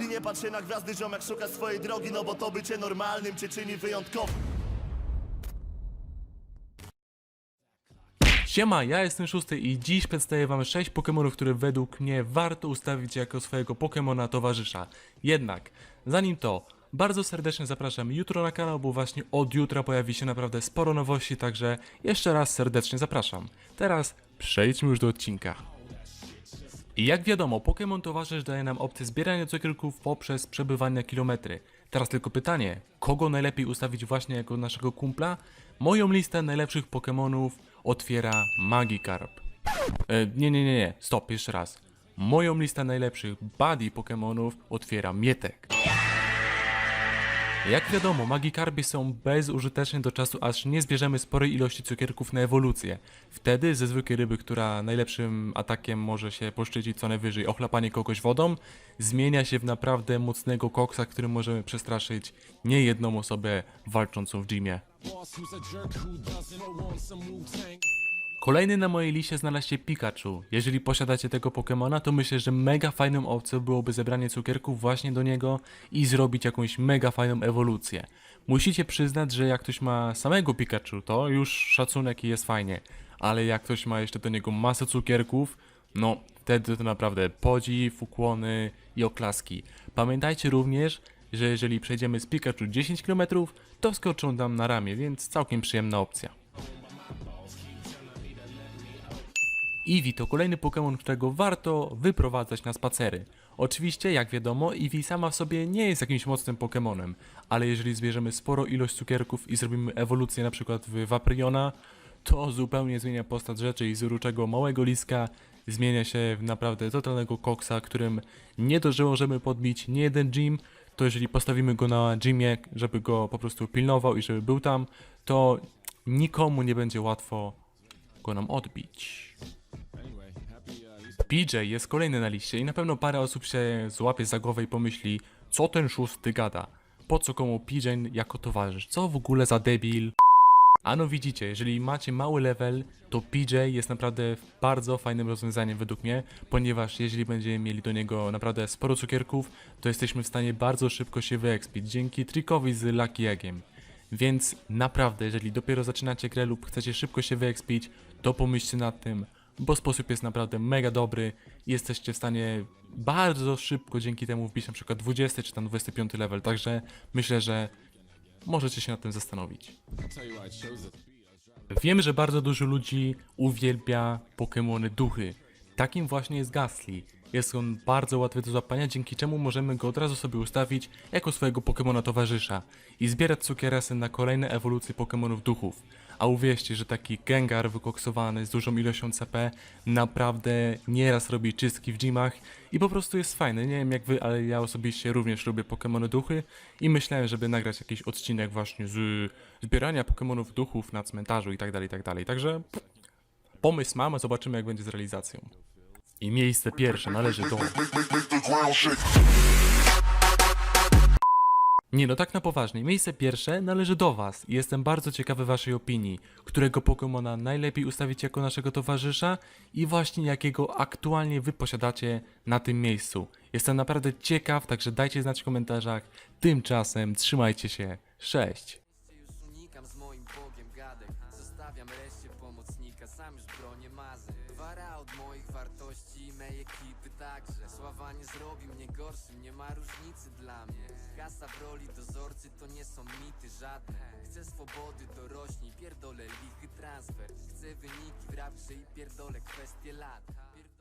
I nie patrz się na gwiazdy ziomek szuka swojej drogi No bo to bycie normalnym cię czyni wyjątkowym Siema, ja jestem Szósty i dziś przedstawię wam 6 Pokémonów, które według mnie warto ustawić jako swojego Pokémona towarzysza. Jednak, zanim to, bardzo serdecznie zapraszam jutro na kanał, bo właśnie od jutra pojawi się naprawdę sporo nowości, także jeszcze raz serdecznie zapraszam. Teraz przejdźmy już do odcinka. I jak wiadomo, Pokémon Towarzysz daje nam opcję zbierania cukierków poprzez przebywanie na kilometry. Teraz tylko pytanie, kogo najlepiej ustawić właśnie jako naszego kumpla? Moją listę najlepszych Pokémonów otwiera Magikarp. E, nie, nie, nie, nie, stop, jeszcze raz. Moją listę najlepszych buddy Pokémonów otwiera Mietek. Jak wiadomo, Magikarpy są bezużyteczne do czasu, aż nie zbierzemy sporej ilości cukierków na ewolucję. Wtedy ze zwykłej ryby, która najlepszym atakiem może się poszczycić co najwyżej ochlapanie kogoś wodą, zmienia się w naprawdę mocnego koksa, którym możemy przestraszyć niejedną osobę walczącą w gymie. Kolejny na mojej liście znalazł się Pikachu. Jeżeli posiadacie tego Pokemona, to myślę, że mega fajną opcją byłoby zebranie cukierków właśnie do niego i zrobić jakąś mega fajną ewolucję. Musicie przyznać, że jak ktoś ma samego Pikachu, to już szacunek i jest fajnie, ale jak ktoś ma jeszcze do niego masę cukierków, no wtedy to naprawdę podziw, ukłony i oklaski. Pamiętajcie również, że jeżeli przejdziemy z Pikachu 10 km, to wskoczą nam na ramię, więc całkiem przyjemna opcja. Eevee to kolejny Pokémon, którego warto wyprowadzać na spacery. Oczywiście, jak wiadomo, Eevee sama w sobie nie jest jakimś mocnym Pokémonem, ale jeżeli zbierzemy sporo ilość cukierków i zrobimy ewolucję przykład w Vapriona, to zupełnie zmienia postać rzeczy i z uroczego małego liska zmienia się w naprawdę totalnego koksa, którym nie dość, że możemy podbić nie jeden gym, to jeżeli postawimy go na gymie, żeby go po prostu pilnował i żeby był tam, to nikomu nie będzie łatwo go nam odbić. PJ jest kolejny na liście i na pewno parę osób się złapie za głowę i pomyśli, co ten szósty gada? Po co komu PJ jako towarzysz? Co w ogóle za debil? Ano widzicie, jeżeli macie mały level, to PJ jest naprawdę bardzo fajnym rozwiązaniem według mnie, ponieważ jeżeli będziemy mieli do niego naprawdę sporo cukierków, to jesteśmy w stanie bardzo szybko się wyekspić dzięki trikowi z Lucky Eggiem. Więc naprawdę, jeżeli dopiero zaczynacie grę lub chcecie szybko się wyekspić, to pomyślcie nad tym, bo sposób jest naprawdę mega dobry jesteście w stanie bardzo szybko dzięki temu wbić na przykład 20 czy tam 25 level, także myślę, że możecie się nad tym zastanowić. Wiem, że bardzo dużo ludzi uwielbia Pokémony duchy. Takim właśnie jest Gastly. Jest on bardzo łatwy do złapania, dzięki czemu możemy go od razu sobie ustawić jako swojego Pokémona towarzysza i zbierać cukierasy na kolejne ewolucje Pokémonów duchów. A uwierzcie, że taki Gengar wykoksowany z dużą ilością CP naprawdę nieraz robi czystki w gymach i po prostu jest fajny. Nie wiem jak wy, ale ja osobiście również lubię Pokémony duchy i myślałem, żeby nagrać jakiś odcinek właśnie z zbierania Pokémonów duchów na cmentarzu i tak dalej, i tak dalej. Także pomysł mam, a zobaczymy jak będzie z realizacją. I miejsce pierwsze należy do... Nie no, tak na poważnie. Miejsce pierwsze należy do Was. i Jestem bardzo ciekawy Waszej opinii. Którego Pokemona najlepiej ustawić jako naszego towarzysza i właśnie jakiego aktualnie Wy posiadacie na tym miejscu. Jestem naprawdę ciekaw, także dajcie znać w komentarzach. Tymczasem trzymajcie się. Cześć! Gorszym, nie ma różnicy dla mnie. Kasa w roli dozorcy to nie są mity żadne. Chcę swobody, to rośnie, pierdolę lichy transfer. Chcę wyniki w rapsze i pierdolę kwestie lat Pierdolę